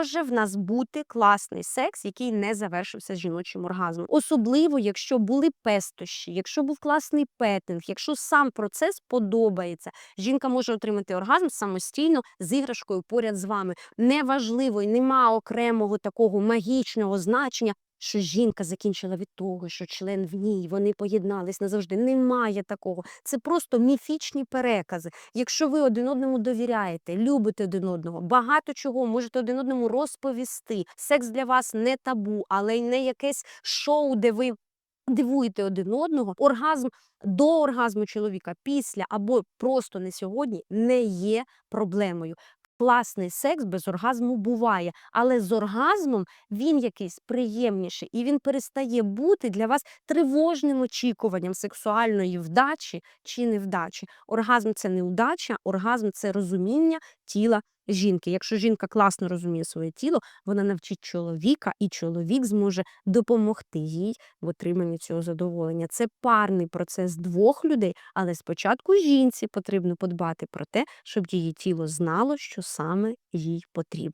може в нас бути класний секс, який не завершився жіночим оргазмом. Особливо, якщо були пестощі, якщо був класний петинг, якщо сам процес подобається. Жінка може отримати оргазм самостійно з іграшкою поряд з вами. Неважливо і нема окремого такого магічного значення. Що жінка закінчила від того, що член в ній, вони поєднались назавжди. Немає такого. Це просто міфічні перекази. Якщо ви один одному довіряєте, любите один одного, багато чого можете один одному розповісти. Секс для вас не табу, але й не якесь шоу, де ви дивуєте один одного. Оргазм до оргазму чоловіка після або просто не сьогодні не є проблемою. Класний секс без оргазму буває, але з оргазмом він якийсь приємніший, і він перестає бути для вас тривожним очікуванням сексуальної вдачі чи невдачі. Оргазм це неудача, оргазм це розуміння тіла жінки. Якщо жінка класно розуміє своє тіло, вона навчить чоловіка, і чоловік зможе допомогти їй в отриманні цього задоволення. Це парний процес двох людей, але спочатку жінці потрібно подбати про те, щоб її тіло знало, що саме їй потрібно.